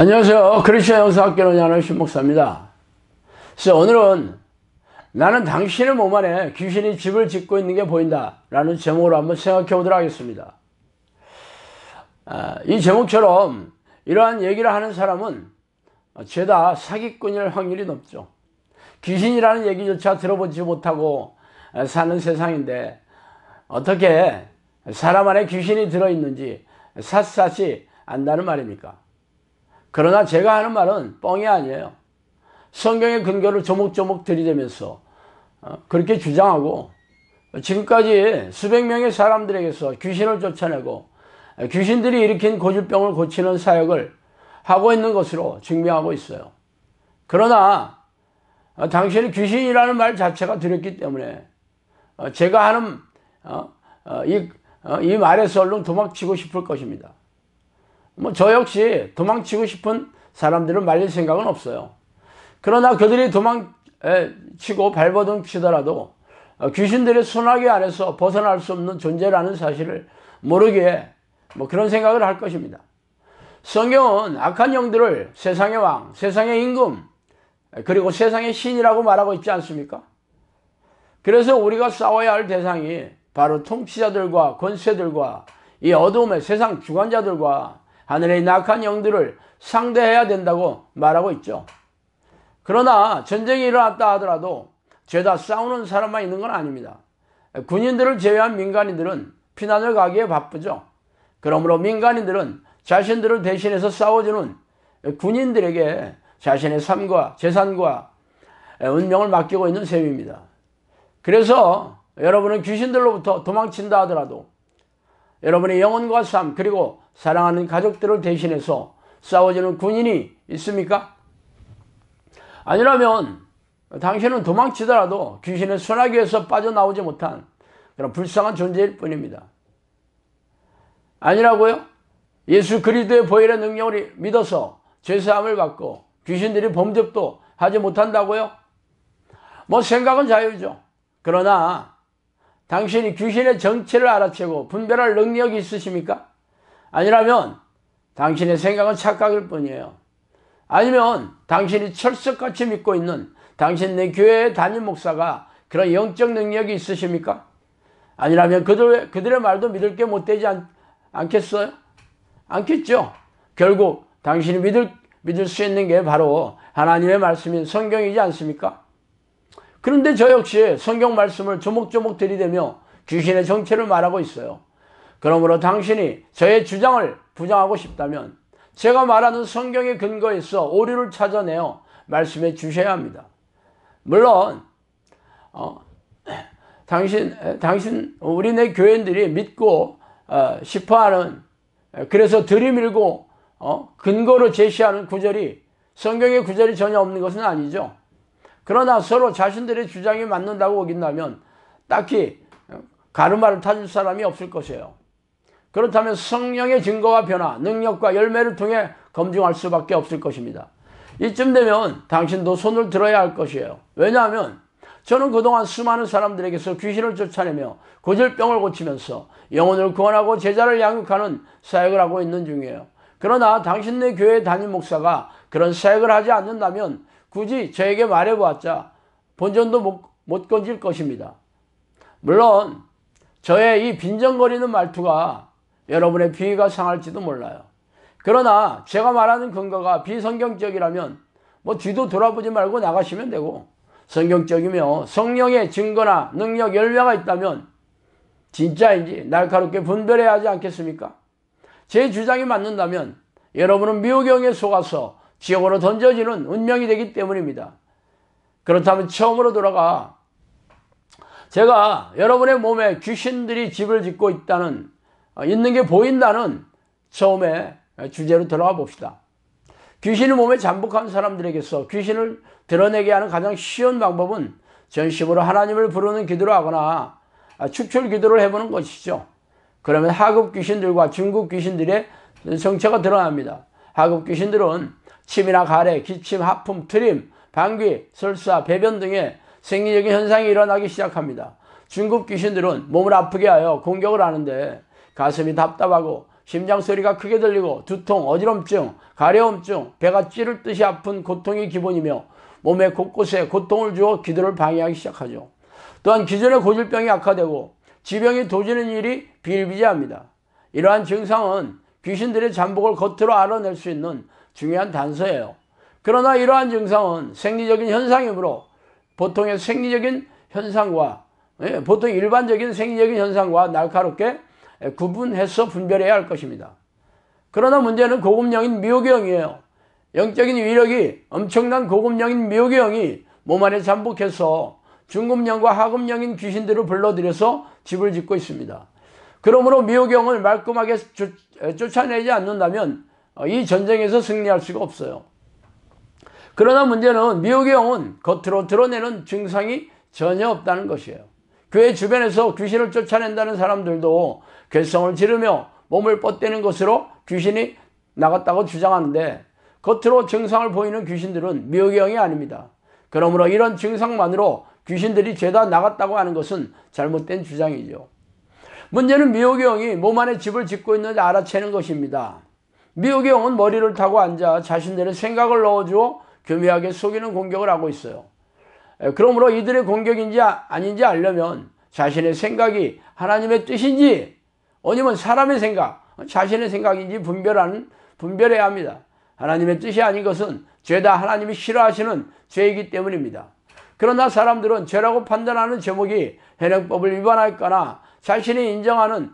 안녕하세요. 크리스천 영사학교로 연하는 신목사입니다. 그래서 오늘은 나는 당신의 몸 안에 귀신이 집을 짓고 있는 게 보인다. 라는 제목으로 한번 생각해 보도록 하겠습니다. 아, 이 제목처럼 이러한 얘기를 하는 사람은 죄다 사기꾼일 확률이 높죠. 귀신이라는 얘기조차 들어보지 못하고 사는 세상인데 어떻게 사람 안에 귀신이 들어있는지 샅샅이 안다는 말입니까? 그러나 제가 하는 말은 뻥이 아니에요. 성경의 근거를 조목조목 들이대면서 어, 그렇게 주장하고 지금까지 수백 명의 사람들에게서 귀신을 쫓아내고 귀신들이 일으킨 고질병을 고치는 사역을 하고 있는 것으로 증명하고 있어요. 그러나 어, 당신이 귀신이라는 말 자체가 두렵기 때문에 어, 제가 하는 이, 이 말에서 얼른 도망치고 싶을 것입니다. 뭐 저 역시 도망치고 싶은 사람들을 말릴 생각은 없어요. 그러나 그들이 도망치고 발버둥 치더라도 귀신들의 소나기 안에서 벗어날 수 없는 존재라는 사실을 모르기에 뭐 그런 생각을 할 것입니다. 성경은 악한 영들을 세상의 왕, 세상의 임금, 그리고 세상의 신이라고 말하고 있지 않습니까? 그래서 우리가 싸워야 할 대상이 바로 통치자들과 권세들과 이 어두움의 세상 주관자들과 하늘의 낙한 영들을 상대해야 된다고 말하고 있죠. 그러나 전쟁이 일어났다 하더라도 죄다 싸우는 사람만 있는 건 아닙니다. 군인들을 제외한 민간인들은 피난을 가기에 바쁘죠. 그러므로 민간인들은 자신들을 대신해서 싸워주는 군인들에게 자신의 삶과 재산과 운명을 맡기고 있는 셈입니다. 그래서 여러분은 귀신들로부터 도망친다 하더라도 여러분의 영혼과 삶 그리고 사랑하는 가족들을 대신해서 싸워주는 군인이 있습니까? 아니라면 당신은 도망치더라도 귀신의 소나기에서 빠져나오지 못한 그런 불쌍한 존재일 뿐입니다. 아니라고요? 예수 그리스도의 보혈의 능력을 믿어서 죄사함을 받고 귀신들이 범접도 하지 못한다고요? 뭐 생각은 자유죠. 그러나 당신이 귀신의 정체를 알아채고 분별할 능력이 있으십니까? 아니라면 당신의 생각은 착각일 뿐이에요. 아니면 당신이 철석같이 믿고 있는 당신 내 교회의 담임 목사가 그런 영적 능력이 있으십니까? 아니라면 그들, 그들의 말도 믿을 게 못 되지 않, 않겠어요? 않겠죠? 결국 당신이 믿을, 믿을 수 있는 게 바로 하나님의 말씀인 성경이지 않습니까? 그런데 저 역시 성경 말씀을 조목조목 들이대며 귀신의 정체를 말하고 있어요. 그러므로 당신이 저의 주장을 부정하고 싶다면 제가 말하는 성경의 근거에서 오류를 찾아내어 말씀해 주셔야 합니다. 물론 어, 당신 당신 우리네 교인들이 믿고 어, 싶어하는 그래서 들이밀고 어, 근거로 제시하는 구절이 성경의 구절이 전혀 없는 것은 아니죠. 그러나 서로 자신들의 주장이 맞는다고 어긴다면 딱히 가르마를 타줄 사람이 없을 것이에요. 그렇다면 성령의 증거와 변화, 능력과 열매를 통해 검증할 수밖에 없을 것입니다. 이쯤 되면 당신도 손을 들어야 할 것이에요. 왜냐하면 저는 그동안 수많은 사람들에게서 귀신을 쫓아내며 고질병을 고치면서 영혼을 구원하고 제자를 양육하는 사역을 하고 있는 중이에요. 그러나 당신네 교회 담임 목사가 그런 사역을 하지 않는다면 굳이 저에게 말해보았자 본전도 못, 못 건질 것입니다. 물론 저의 이 빈정거리는 말투가 여러분의 비위가 상할지도 몰라요. 그러나 제가 말하는 근거가 비성경적이라면 뭐 뒤도 돌아보지 말고 나가시면 되고 성경적이며 성령의 증거나 능력 열매가 있다면 진짜인지 날카롭게 분별해야 하지 않겠습니까? 제 주장이 맞는다면 여러분은 미호경에 속아서 지옥으로 던져지는 운명이 되기 때문입니다. 그렇다면 처음으로 돌아가 제가 여러분의 몸에 귀신들이 집을 짓고 있다는 어, 있는 게 보인다는 처음에 주제로 들어가 봅시다. 귀신이 몸에 잠복한 사람들에게서 귀신을 드러내게 하는 가장 쉬운 방법은 전심으로 하나님을 부르는 기도를 하거나 축출 기도를 해보는 것이죠. 그러면 하급 귀신들과 중급 귀신들의 정체가 드러납니다. 하급 귀신들은 침이나 가래, 기침, 하품, 트림, 방귀, 설사, 배변 등의 생리적인 현상이 일어나기 시작합니다. 중급 귀신들은 몸을 아프게 하여 공격을 하는데 가슴이 답답하고 심장 소리가 크게 들리고 두통, 어지럼증, 가려움증, 배가 찌를 듯이 아픈 고통이 기본이며 몸의 곳곳에 고통을 주어 기도를 방해하기 시작하죠. 또한 기존의 고질병이 악화되고 지병이 도지는 일이 비일비재합니다. 이러한 증상은 귀신들의 잠복을 겉으로 알아낼 수 있는 중요한 단서예요. 그러나 이러한 증상은 생리적인 현상이므로 보통의 생리적인 현상과 예, 보통 일반적인 생리적인 현상과 날카롭게 구분해서 분별해야 할 것입니다. 그러나 문제는 고급령인 미호경이에요. 영적인 위력이 엄청난 고급령인 미호경이 몸 안에 잠복해서 중급령과 하급령인 귀신들을 불러들여서 집을 짓고 있습니다. 그러므로 미호경을 말끔하게 쫓아내지 않는다면 이 전쟁에서 승리할 수가 없어요. 그러나 문제는 미호경은 겉으로 드러내는 증상이 전혀 없다는 것이에요. 교회 주변에서 귀신을 쫓아낸다는 사람들도 괴성을 지르며 몸을 뻗대는 것으로 귀신이 나갔다고 주장하는데 겉으로 증상을 보이는 귀신들은 미호경이 아닙니다. 그러므로 이런 증상만으로 귀신들이 죄다 나갔다고 하는 것은 잘못된 주장이죠. 문제는 미호경이 몸 안에 집을 짓고 있는지 알아채는 것입니다. 미호경은 머리를 타고 앉아 자신들의 생각을 넣어주어 교묘하게 속이는 공격을 하고 있어요. 그러므로 이들의 공격인지 아, 아닌지 알려면 자신의 생각이 하나님의 뜻인지 아니면 사람의 생각, 자신의 생각인지 분별하는 분별해야 합니다. 하나님의 뜻이 아닌 것은 죄다 하나님이 싫어하시는 죄이기 때문입니다. 그러나 사람들은 죄라고 판단하는 제목이 현행법을 위반할거나 자신이 인정하는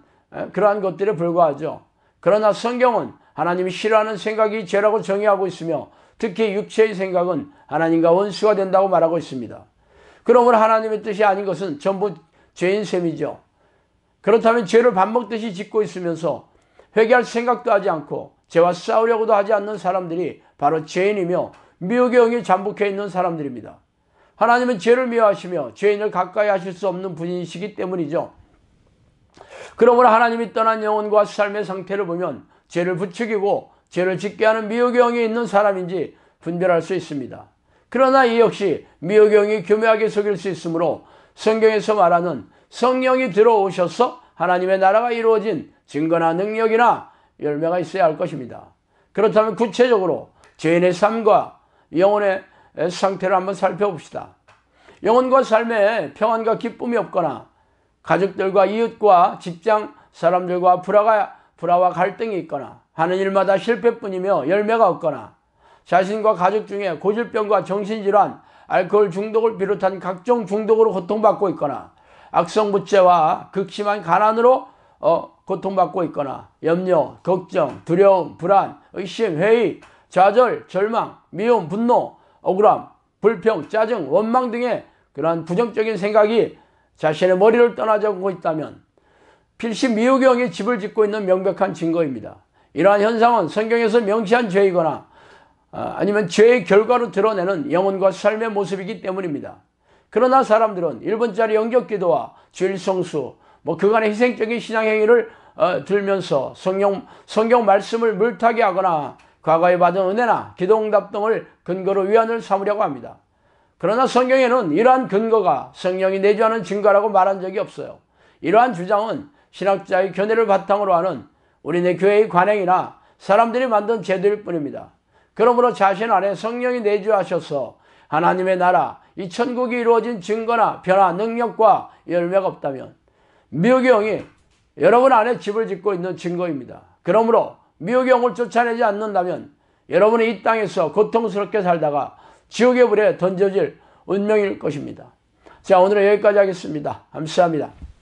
그러한 것들에 불과하죠. 그러나 성경은 하나님이 싫어하는 생각이 죄라고 정의하고 있으며 특히 육체의 생각은 하나님과 원수가 된다고 말하고 있습니다. 그러므로 하나님의 뜻이 아닌 것은 전부 죄인 셈이죠. 그렇다면 죄를 밥 먹듯이 짓고 있으면서 회개할 생각도 하지 않고 죄와 싸우려고도 하지 않는 사람들이 바로 죄인이며 미혹의 영이 잠복해 있는 사람들입니다. 하나님은 죄를 미워하시며 죄인을 가까이 하실 수 없는 분이시기 때문이죠. 그러므로 하나님이 떠난 영혼과 삶의 상태를 보면 죄를 부추기고 죄를 짓게 하는 미호경이 있는 사람인지 분별할 수 있습니다. 그러나 이 역시 미호경이 교묘하게 속일 수 있으므로 성경에서 말하는 성령이 들어오셔서 하나님의 나라가 이루어진 증거나 능력이나 열매가 있어야 할 것입니다. 그렇다면 구체적으로 죄인의 삶과 영혼의 상태를 한번 살펴봅시다. 영혼과 삶에 평안과 기쁨이 없거나 가족들과 이웃과 직장 사람들과 불화가, 불화와 갈등이 있거나 하는 일마다 실패뿐이며 열매가 없거나 자신과 가족 중에 고질병과 정신질환, 알코올 중독을 비롯한 각종 중독으로 고통받고 있거나 악성부채와 극심한 가난으로 어, 고통받고 있거나 염려, 걱정, 두려움, 불안, 의심, 회의, 좌절, 절망, 미움, 분노, 억울함, 불평, 짜증, 원망 등의 그러한 부정적인 생각이 자신의 머리를 떠나자고 있다면 필시 미호경이 집을 짓고 있는 명백한 증거입니다. 이러한 현상은 성경에서 명시한 죄이거나 아, 아니면 죄의 결과로 드러내는 영혼과 삶의 모습이기 때문입니다. 그러나 사람들은 1번짜리 영격기도와 주일성수, 뭐 그간의 희생적인 신앙행위를 어, 들면서 성경, 성경 말씀을 물타기 하거나 과거에 받은 은혜나 기도응답 등을 근거로 위안을 삼으려고 합니다. 그러나 성경에는 이러한 근거가 성령이 내주하는 증거라고 말한 적이 없어요. 이러한 주장은 신학자의 견해를 바탕으로 하는 우리네 교회의 관행이나 사람들이 만든 제도일 뿐입니다. 그러므로 자신 안에 성령이 내주하셔서 하나님의 나라, 이 천국이 이루어진 증거나 변화, 능력과 열매가 없다면 미혹의 영이 여러분 안에 집을 짓고 있는 증거입니다. 그러므로 미혹의 영을 쫓아내지 않는다면 여러분이 이 땅에서 고통스럽게 살다가 지옥의 불에 던져질 운명일 것입니다. 자, 오늘은 여기까지 하겠습니다. 감사합니다.